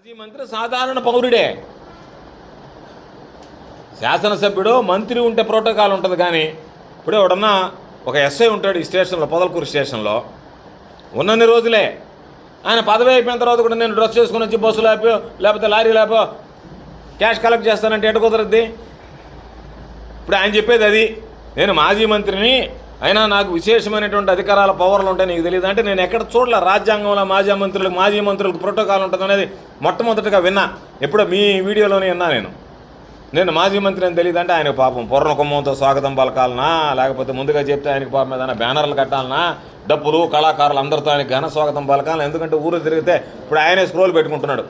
మాజీ మంత్రి సాధారణ పౌరుడే. శాసనసభ్యుడు మంత్రి ఉంటే ప్రోటోకాల్ ఉంటుంది కానీ ఇప్పుడు ఎవడన్నా ఒక ఎస్ఐ ఉంటాడు ఈ స్టేషన్లో పొదలకూరు స్టేషన్లో ఉన్నన్ని రోజులే. ఆయన పదవి అయిపోయిన తర్వాత కూడా నేను డ్రెస్ చేసుకుని వచ్చి బస్సు లేపో లేకపోతే లారీ లేపో క్యాష్ కలెక్ట్ చేస్తానంటే ఎట కుదరద్ది? ఇప్పుడు ఆయన చెప్పేది అది. నేను మాజీ మంత్రిని అయినా నాకు విశేషమైనటువంటి అధికారాల పవర్లు ఉంటాయి నీకు తెలియదు అంటే నేను ఎక్కడ చూడలే రాజ్యాంగంలో మాజీ మంత్రులకు మాజీ మంత్రులకు ప్రోటోకాల్ ఉంటుంది అనేది మొట్టమొదటిగా విన్నా. ఎప్పుడో మీ వీడియోలోనే విన్నా నేను. నేను మాజీ మంత్రి అని తెలియదు అంటే ఆయనకు పాపం పూర్ణ కుంభంతో స్వాగతం పలకాలనా? లేకపోతే ముందుగా చెప్తే ఆయనకి పాపం ఏదైనా బ్యానర్లు కట్టాలనా? డప్పులు కళాకారులు అందరితో ఆయన ఘన స్వాగతం పలకాలి ఎందుకంటే ఊరు తిరిగితే ఇప్పుడు ఆయనే స్క్రోల్ పెట్టుకుంటున్నాడు.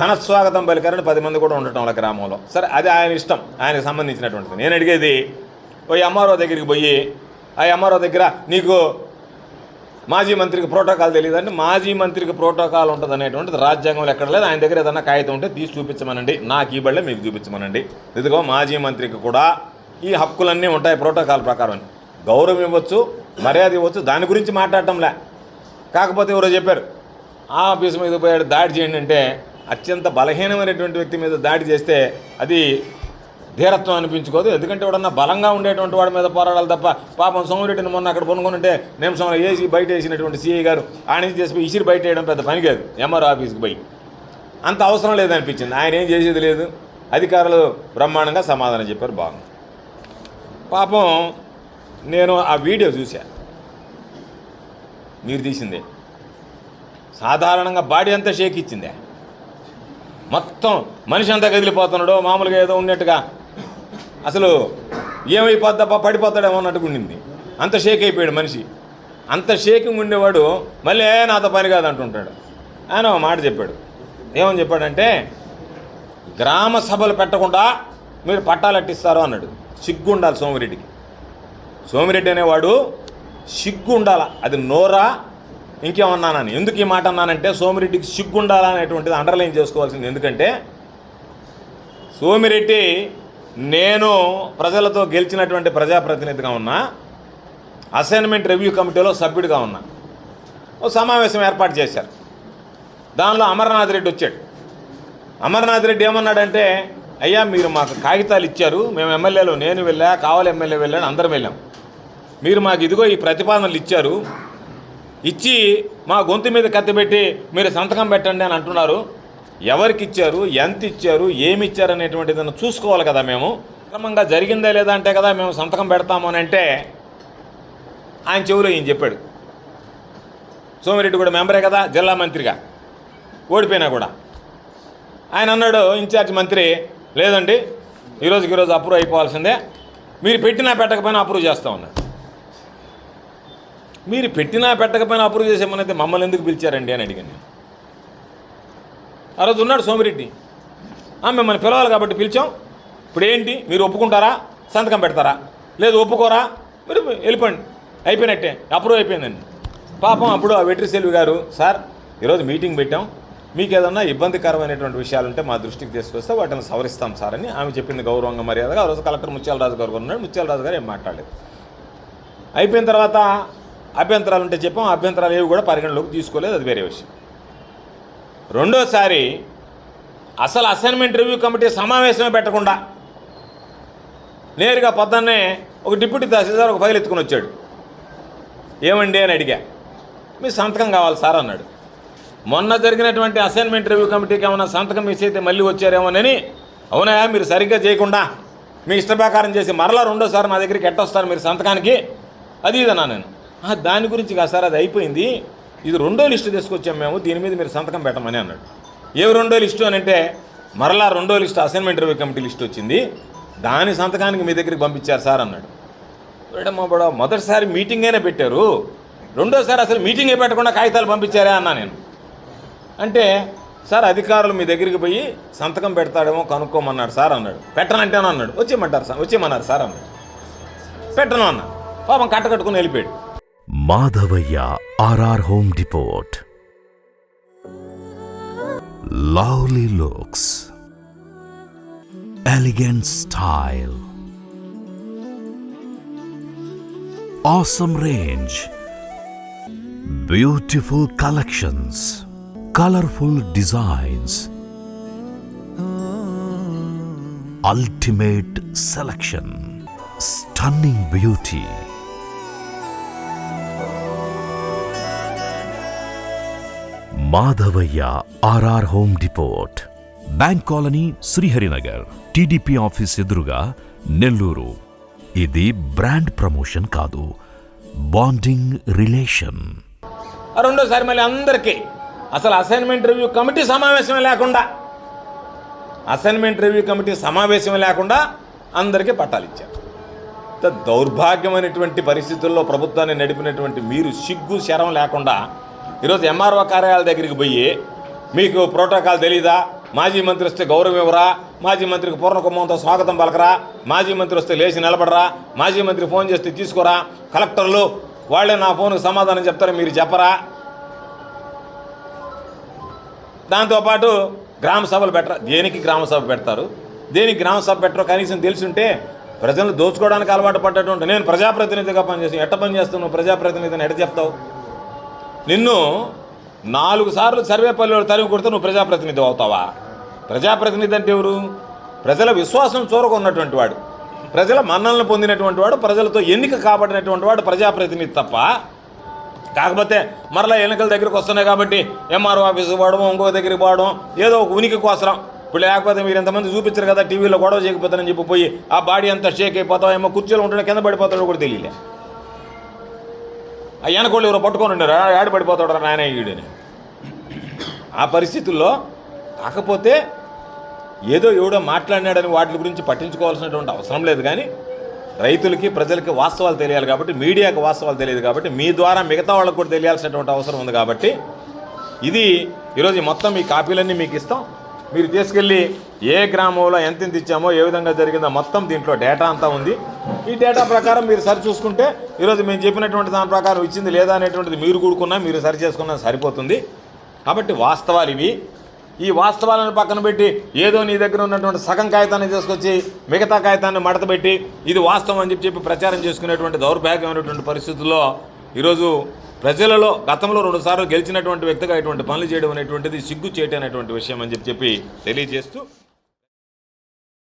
ఘన స్వాగతం పలికారని పది మంది కూడా ఉండటం వాళ్ళ గ్రామంలో. సరే అది ఆయన ఇష్టం. ఆయనకు సంబంధించినటువంటిది. నేను అడిగేది పోయి అమ్మారావు దగ్గరికి పోయి ఆ ఎంఆర్ఓ దగ్గర నీకు మాజీ మంత్రికి ప్రోటోకాల్ తెలియదు మాజీ మంత్రికి ప్రోటోకాల్ ఉంటుంది అనేటువంటిది రాజ్యాంగంలో ఎక్కడ లేదు. ఆయన దగ్గర ఏదైనా కాగితం ఉంటే తీసి చూపించమనండి. నాకు ఈ బళ్ళే మీకు చూపించమనండి. ఇదిగో మాజీ మంత్రికి కూడా ఈ హక్కులన్నీ ఉంటాయి ప్రోటోకాల్ ప్రకారం. గౌరవం ఇవ్వచ్చు మర్యాద ఇవ్వచ్చు. దాని గురించి మాట్లాడటంలే. కాకపోతే ఎవరో చెప్పారు ఆ ఆఫీస్ మీద పోయాడు దాడి చేయండి అంటే అత్యంత బలహీనమైనటువంటి వ్యక్తి మీద దాడి చేస్తే అది ధీరత్వం అనిపించుకోదు. ఎందుకంటే ఎవడన్నా బలంగా ఉండేటువంటి వాడి మీద పోరాడాలి తప్ప పాపం సోమిరెడ్డిని మొన్న అక్కడ కొనుక్కొని ఉంటే నిమిషంలో వేసి బయట వేసినటువంటి సీఐ గారు ఆయన చేసి ఇసిరి బయట వేయడం పెద్ద పని కాదు. ఎంఆర్ ఆఫీస్కి పోయి. అంత అవసరం లేదనిపించింది. ఆయన ఏం చేసేది లేదు. అధికారులు బ్రహ్మాండంగా సమాధానం చెప్పారు. బాగుంది. పాపం నేను ఆ వీడియో చూశా. మీరు తీసిందే. సాధారణంగా బాడీ అంతా షేక్ ఇచ్చిందే. మొత్తం మనిషి అంతా కదిలిపోతున్నాడు మామూలుగా ఏదో ఉన్నట్టుగా అసలు ఏమైపోద్దప్ప పడిపోతాడేమో అన్నట్టుగా ఉండింది. అంత షేక్ అయిపోయాడు మనిషి. అంత షేకింగ్ ఉండేవాడు మళ్ళీ ఏ నాతో పని కాదు అంటుంటాడు ఆయన మాట చెప్పాడు. ఏమని చెప్పాడంటే గ్రామ సభలు పెట్టకుండా మీరు పట్టాలట్టిస్తారు అన్నాడు. సిగ్గు ఉండాలి సోమిరెడ్డికి. సోమిరెడ్డి అనేవాడు సిగ్గు ఉండాల? అది నోరా? ఇంకేమన్నానని? ఎందుకు ఈ మాట అన్నానంటే సోమిరెడ్డికి సిగ్గు అనేటువంటిది అండర్లైన్ చేసుకోవాల్సింది. ఎందుకంటే సోమిరెడ్డి నేను ప్రజలతో గెలిచినటువంటి ప్రజాప్రతినిధిగా ఉన్నా అసైన్మెంట్ రివ్యూ కమిటీలో సభ్యుడిగా ఉన్నా ఓ సమావేశం ఏర్పాటు చేశారు. దానిలో అమర్నాథ్ రెడ్డి వచ్చాడు. అమర్నాథ్ రెడ్డి ఏమన్నాడంటే అయ్యా మీరు మాకు కాగితాలు ఇచ్చారు మేము ఎమ్మెల్యేలు నేను వెళ్ళా కావాలి ఎమ్మెల్యే వెళ్ళాను అందరం వెళ్ళాం. మీరు మాకు ఇదిగో ఈ ప్రతిపాదనలు ఇచ్చారు ఇచ్చి మా గొంతు మీద కత్తిపెట్టి మీరు సంతకం పెట్టండి అని అంటున్నారు. ఎవరికి ఇచ్చారు ఎంత ఇచ్చారు ఏమి ఇచ్చారు అనేటువంటిది చూసుకోవాలి కదా మేము. క్రమంగా జరిగిందా లేదా అంటే కదా మేము సంతకం పెడతాము అని అంటే ఆయన చెవులో ఈయన చెప్పాడు. సోమిరెడ్డి కూడా మెంబరే కదా జిల్లా మంత్రిగా. ఓడిపోయినా కూడా. ఆయన అన్నాడు ఇన్ఛార్జ్ మంత్రి లేదండి ఈరోజుకి ఈరోజు అప్రూవ్ అయిపోవాల్సిందే. మీరు పెట్టినా పెట్టకపోయినా అప్రూవ్ చేస్తామన్నారు మీరు పెట్టినా పెట్టకపోయినా అప్రూవ్ చేసేమనైతే మమ్మల్ని ఎందుకు పిలిచారండి అని అడిగాను నేను. ఆ రోజు ఉన్నాడు సోమిరెడ్డి. మిమ్మల్ని పిలవాలి కాబట్టి పిలిచాం. ఇప్పుడు ఏంటి మీరు ఒప్పుకుంటారా? సంతకం పెడతారా? లేదు ఒప్పుకోరా? మీరు వెళ్ళిపోండి. అయిపోయినట్టే. అప్రూవ్ అయిపోయిందండి. పాపం అప్పుడు ఆ వెట్రి సెల్వి గారు సార్ ఈరోజు మీటింగ్ పెట్టాం. మీకు ఏదన్నా ఇబ్బందికరమైనటువంటి విషయాలు ఉంటే మా దృష్టికి తీసుకొస్తే వాటిని సవరిస్తాం సార్ అని ఆమె చెప్పింది గౌరవంగా మర్యాదగా. ఆ రోజు కలెక్టర్ ముత్యాలరాజు గారు ఉన్నాడు. ముత్యాలరాజు గారు ఏం మాట్లాడలేదు. అయిపోయిన తర్వాత అభ్యంతరాలు ఉంటే చెప్పాం. అభ్యంతరాలు ఏవి కూడా పరిగణలోకి తీసుకోలేదు. అది వేరే విషయం. రెండోసారి అసలు అసైన్మెంట్ రివ్యూ కమిటీ సమావేశమే పెట్టకుండా నేరుగా పొద్దున్నే ఒక డిప్యూటీ తహసీల్దార్ ఒక ఫైల్ ఎత్తుకుని వచ్చాడు. ఏమండి అని అడిగా. మీ సంతకం కావాలి సార్ అన్నాడు. మొన్న జరిగినటువంటి అసైన్మెంట్ రివ్యూ కమిటీకి ఏమైనా సంతకం మిస్ అయితే మళ్ళీ వచ్చారేమోనని అవునా మీరు సరిగ్గా చేయకుండా మీ ఇష్టప్రకారం చేసి మరలా రెండోసారి నా దగ్గరికి ఎట్టొస్తారు మీరు సంతకానికి? అది ఇదన్నా నేను. దాని గురించి కాదు సార్ అది అయిపోయింది. ఇది రెండో లిస్టు తీసుకొచ్చాం మేము దీని మీద మీరు సంతకం పెట్టమని అన్నాడు. ఏవి రెండో లిస్టు అని అంటే మరలా రెండో list assignment review committee list వచ్చింది. దాని సంతకానికి మీ దగ్గరికి పంపించారు సార్ అన్నాడు. మేడమ్మ బడా మొదటిసారి మీటింగ్ అయినా పెట్టారు. రెండోసారి అసలు మీటింగే పెట్టకుండా కాగితాలు పంపించారే అన్నా నేను. అంటే సార్ అధికారులు మీ దగ్గరికి పోయి సంతకం పెడతాడేమో కనుక్కోమన్నాడు సార్ అన్నాడు. పెట్టనంటేనో అన్నాడు వచ్చేయమంటారు సార్ వచ్చేయమన్నారు సార్ అన్నాడు. పెట్టను అన్న. పాపం కట్టకట్టుకుని వెళ్ళిపోయాడు. Madhavaya R R home depot lovely looks. Elegant style. awesome range, beautiful collections, colorful designs, ultimate selection, stunning beauty. Madhavaiah R R home depot bank colony Sriharinagar. TDP office ఎదురుగా నెల్లూరు. ఇది brand promotion కాదు bonding relation. రెండోసారి మళ్ళీ అందరికీ అసలు assignment review committee సమావేశమే లేకుండా assignment review committee సమావేశం లేకుండా అందరికీ పట్టాలు ఇచ్చారు. దౌర్భాగ్యమైనటువంటి పరిస్థితుల్లో ప్రభుత్వాన్ని నడిపినటువంటి మీరు సిగ్గు శరం లేకుండా ఈరోజు ఎంఆర్ఓ కార్యాలయాల దగ్గరికి పోయి మీకు ప్రోటోకాల్ తెలీదా? మాజీ మంత్రి వస్తే గౌరవం ఇవ్వరా? మాజీ మంత్రికి పూర్ణకుమ్మంతో స్వాగతం పలకరా? మాజీ మంత్రి వస్తే లేచి నిలబడరా? మాజీ మంత్రి ఫోన్ చేస్తే తీసుకురా? కలెక్టర్లు వాళ్ళే నా ఫోన్కి సమాధానం చెప్తారు మీరు చెప్పరా? దాంతోపాటు గ్రామ సభలు పెట్టరా? దేనికి గ్రామ సభ పెడతారు? దేనికి గ్రామ సభ పెట్టరో కనీసం తెలిసి ఉంటే ప్రజలను దోచుకోవడానికి అలవాటు పడ్డటువంటి నేను ప్రజాప్రతినిధిగా పనిచేసి ఎట్ట పని చేస్తున్నావు? ప్రజాప్రతినిధిని ఎట్ట చెప్తావు? నిన్ను నాలుగు సార్లు సర్వేపల్లిలో తరిమి కొడితే నువ్వు ప్రజాప్రతినిధి అవుతావా? ప్రజాప్రతినిధి అంటే ఎవరు? ప్రజల విశ్వాసం చూరగొన్నటువంటి వాడు. ప్రజల మన్నలను పొందినటువంటి వాడు ప్రజలతో ఎన్నిక కాబడినటువంటి వాడు ప్రజాప్రతినిధి తప్ప. కాకపోతే మరలా ఎన్నికల దగ్గరికి వస్తున్నాయి కాబట్టి ఎంఆర్ఓ ఆఫీస్కి పోవడం ఇంకో దగ్గరికి పోవడం ఏదో ఒక ఉనికి కోసం ఇప్పుడు లేకపోతే మీరు ఎంతమంది చూపించరు కదా టీవీలో గొడవ చేయకపోతానని చెప్పి పోయి ఆ బాడీ అంతా షేక్ అయిపోతాం ఏమో కుర్చీలో ఉంటుండే కింద పడిపోతాడో కూడా తెలియలే. ఆ వెనకోళ్ళు ఎవరో పట్టుకొని ఉండారు? ఆడ పడిపోతాడు నాయన ఈడని? ఆ పరిస్థితుల్లో కాకపోతే ఏదో ఎవడో మాట్లాడినాడని వాటి గురించి పట్టించుకోవాల్సినటువంటి అవసరం లేదు కానీ రైతులకి ప్రజలకి వాస్తవాలు తెలియాలి కాబట్టి మీడియాకి వాస్తవాలు తెలియదు కాబట్టి మీ ద్వారా మిగతా వాళ్ళకు కూడా తెలియాల్సినటువంటి అవసరం ఉంది కాబట్టి ఇది ఈరోజు మొత్తం ఈ కాపీలన్నీ మీకు ఇస్తాం. మీరు తీసుకెళ్ళి ఏ గ్రామంలో ఎంత ఎంత ఇచ్చామో ఏ విధంగా జరిగిందో మొత్తం దీంట్లో డేటా అంతా ఉంది. ఈ డేటా ప్రకారం మీరు సరి చూసుకుంటే ఈరోజు మేము చెప్పినటువంటి దాని ప్రకారం ఇచ్చింది లేదా అనేటువంటిది మీరు కూడుకున్నా మీరు సరి చేసుకున్నా సరిపోతుంది. కాబట్టి వాస్తవాలు ఇవి. ఈ వాస్తవాలను పక్కన పెట్టి ఏదో నీ దగ్గర ఉన్నటువంటి సగం కాగితాన్ని తీసుకొచ్చి మిగతా కాగితాన్ని మడతపెట్టి ఇది వాస్తవం అని చెప్పి చెప్పి ప్రచారం చేసుకునేటువంటి దౌర్భాగ్యమైనటువంటి పరిస్థితుల్లో ఈరోజు ప్రజలలో గతంలో రెండుసార్లు గెలిచినటువంటి వ్యక్తిగా ఇటువంటి పనులు చేయడం అనేటువంటిది సిగ్గు చేయటం అనేటువంటి విషయం అని చెప్పి చెప్పి తెలియజేస్తూ